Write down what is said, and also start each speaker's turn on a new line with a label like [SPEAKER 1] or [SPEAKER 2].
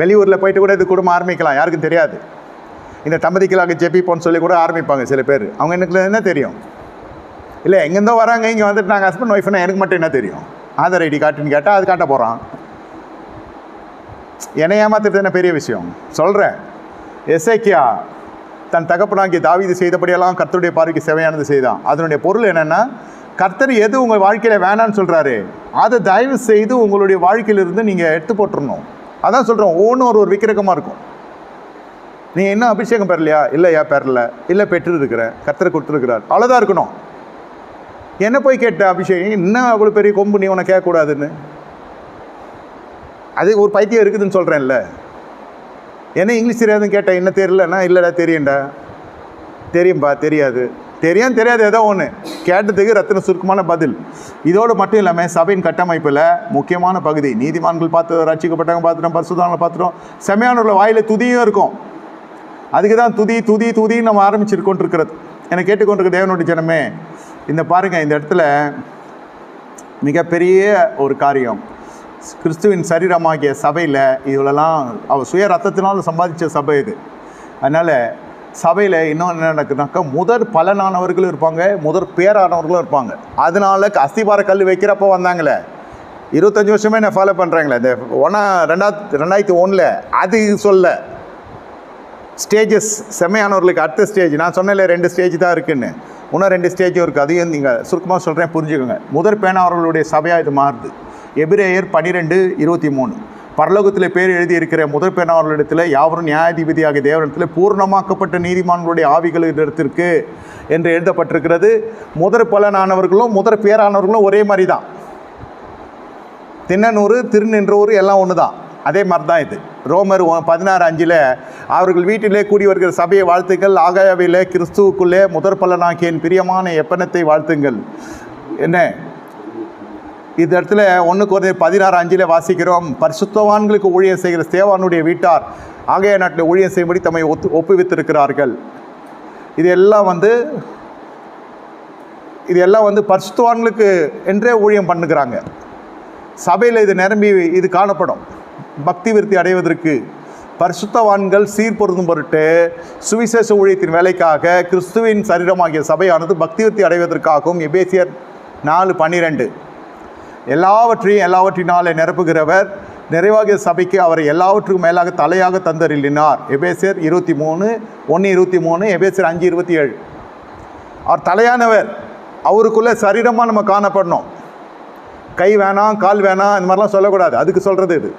[SPEAKER 1] வெளியூரில் போயிட்டு கூட இது குடும்பம் ஆரம்பிக்கலாம். யாருக்கும் தெரியாது. இந்த தம்பதிக்கலாக ஜெபிப்போன்னு சொல்லி கூட ஆரம்பிப்பாங்க சில பேர். அவங்க எனக்கு என்ன தெரியும்? இல்லை எங்கேருந்தோ வராங்க இங்கே வந்துட்டு நாங்கள் ஹஸ்பண்ட் ஒய்ஃப்னா எனக்கு மட்டும் என்ன தெரியும்? ஆதார் ஐடி காட்டுன்னு கேட்டால் அது காட்ட போகிறான் என்னை ஏமாத்துறது என்ன பெரிய விஷயம்? சொல்கிறேன் எஸ்ஐக்கியா தன் தகப்பனாகிய தாவீது செய்தபடியெல்லாம் கர்த்தருடைய பார்வைக்கு செவையானது செய்தான். அதனுடைய பொருள் என்னென்னா கர்த்தர் எது உங்கள் வாழ்க்கையில் வேணான்னு சொல்கிறாரு அதை தயவு செய்து உங்களுடைய வாழ்க்கையிலிருந்து நீங்கள் எடுத்து போட்டுருணும் அதான் சொல்கிறோம் ஒவ்வொன்றும் ஒரு ஒரு விக்கிரகமாக இருக்கும். நீங்கள் இன்னும் அபிஷேகம் பெறலையா? இல்லையா பெறல. இல்லை பெற்று இருக்கிறேன் கத்தரை கொடுத்துருக்கிறார். அவ்வளோதான் இருக்கணும். என்ன போய் கேட்ட அபிஷேகம்? இன்னும் அவ்வளோ பெரிய கொம்பு? நீ உன்னை கேட்கக்கூடாதுன்னு. அது ஒரு பைத்தியம் இருக்குதுன்னு சொல்கிறேன்ல என்ன இங்கிலீஷ் தெரியாதுன்னு கேட்டேன் என்ன தெரியலன்னா இல்லைடா தெரியும்டா. தெரியும்பா தெரியாது. தெரியும் தெரியாது ஏதோ ஒன்று கேட்டதுக்கு ரத்தின சுருக்கமான பதில். இதோடு மட்டும் இல்லாமல் சபையின் கட்டமைப்பில் முக்கியமான பகுதி. நீதிமான்கள் பார்த்து ரட்சிக்கப்பட்டவங்க பார்த்துட்டோம் பரிசுதான பார்த்துட்டோம் செமையானவர்கள் வாயில் துதியும் இருக்கும். அதுக்கு தான் துதி துதி துதின்னு நம்ம ஆரம்பிச்சிருக்கோன் இருக்கிறது என்னை கேட்டுக்கொண்டிருக்க தேவனுடைய ஜனமே இந்த பாருங்கள் இந்த இடத்துல மிகப்பெரிய ஒரு காரியம். கிறிஸ்துவின் சரீரமாகிய சபையில் இவ்வளோலாம் அவர் சுய ரத்தத்தினால் சம்பாதிச்ச சபை இது. அதனால் சபையில் இன்னும் என்ன நடக்குதுனாக்கா முதற் பலனானவர்களும் இருப்பாங்க முதற் பேரானவர்களும் இருப்பாங்க. அதனால அஸ்திபார கல் வைக்கிறப்போ வந்தாங்களே. இருபத்தஞ்சி வருஷமே நான் ஃபாலோ பண்ணுறாங்களே இந்த ஒன்றா ரெண்டாயிரத்தி ரெண்டாயிரத்தி ஒன்றில் அது சொல்ல. ஸ்டேஜஸ் செம்மையானவர்களுக்கு அடுத்த ஸ்டேஜ் நான் சொன்னேன்ல ரெண்டு ஸ்டேஜ் தான் இருக்குன்னு. இன்னும் ரெண்டு ஸ்டேஜும் இருக்குது அதையும் நீங்கள் சுருக்கமாக சொல்கிறேன் புரிஞ்சுக்கோங்க. முதற் பேனாவர்களுடைய சபையாக இது மாறுது. எபிரேயர் பன்னிரெண்டு இருபத்தி மூணு. பரலோகத்தில் பேர் எழுதி இருக்கிற முதற் பேனாவர்களிடத்தில் யாவரும் நியாயாதிபதியாகிய தேவனிடத்தில் பூர்ணமாக்கப்பட்ட நீதிமான்களுடைய ஆவிகள் இடத்திற்கு என்று எழுதப்பட்டிருக்கிறது. முதற் பலனானவர்களும் முதற் பேரானவர்களும் ஒரே மாதிரி தான். தின்னனூர் திருநின்றூர் எல்லாம் ஒன்று தான் அதே மாதிரி தான் இது. ரோமர் பதினாறு அஞ்சில் அவர்கள் வீட்டிலே கூடி வருகிற சபையை வாழ்த்துங்கள். ஆகாயாவிலே கிறிஸ்துவுக்குள்ளே முதற் பலனாகிய பிரியமான எப்பனத்தை வாழ்த்துங்கள். என்ன? இந்த இடத்துல ஒன்று குறைந்த பதினாறு அஞ்சில் வாசிக்கிறோம். பரிசுத்தவான்களுக்கு ஊழியம் செய்கிற சேவானுடைய வீட்டார் ஆகைய நாட்டில் ஊழியம் செய்யும்படி தம்மை ஒத்து ஒப்புவித்திருக்கிறார்கள். இது எல்லாம் வந்து இது எல்லாம் வந்து பரிசுத்தவான்களுக்கு என்றே ஊழியம் பண்ணுகிறாங்க. சபையில் இது நிரம்பி இது காணப்படும். பக்தி விருத்தி அடைவதற்கு பரிசுத்தவான்கள் சீர்பொருந்தும் பொருட்டு சுவிசேஷ ஊழியத்தின் வேலைக்காக கிறிஸ்துவின் சரீரமாகிய சபையானது பக்தி விருத்தி அடைவதற்காகவும் எபேசியர் நாலு பன்னிரெண்டு எல்லாவற்றையும் எல்லாவற்றினாலே நிரப்புகிறவர். நிறைவாகிய சபைக்கு அவரை எல்லாவற்றுக்கும் மேலாக தலையாக தந்தரிலினார் எபேசியர் இருபத்தி மூணு ஒன்று இருபத்தி மூணு எபேசியர் அஞ்சு இருபத்தி ஏழு. அவர் தலையானவர். அவருக்குள்ளே சரீரமாக நம்ம காணப்படணும். கை வேணாம் கால் வேணாம் இந்த மாதிரிலாம் சொல்லக்கூடாது. அதுக்கு சொல்கிறது இது.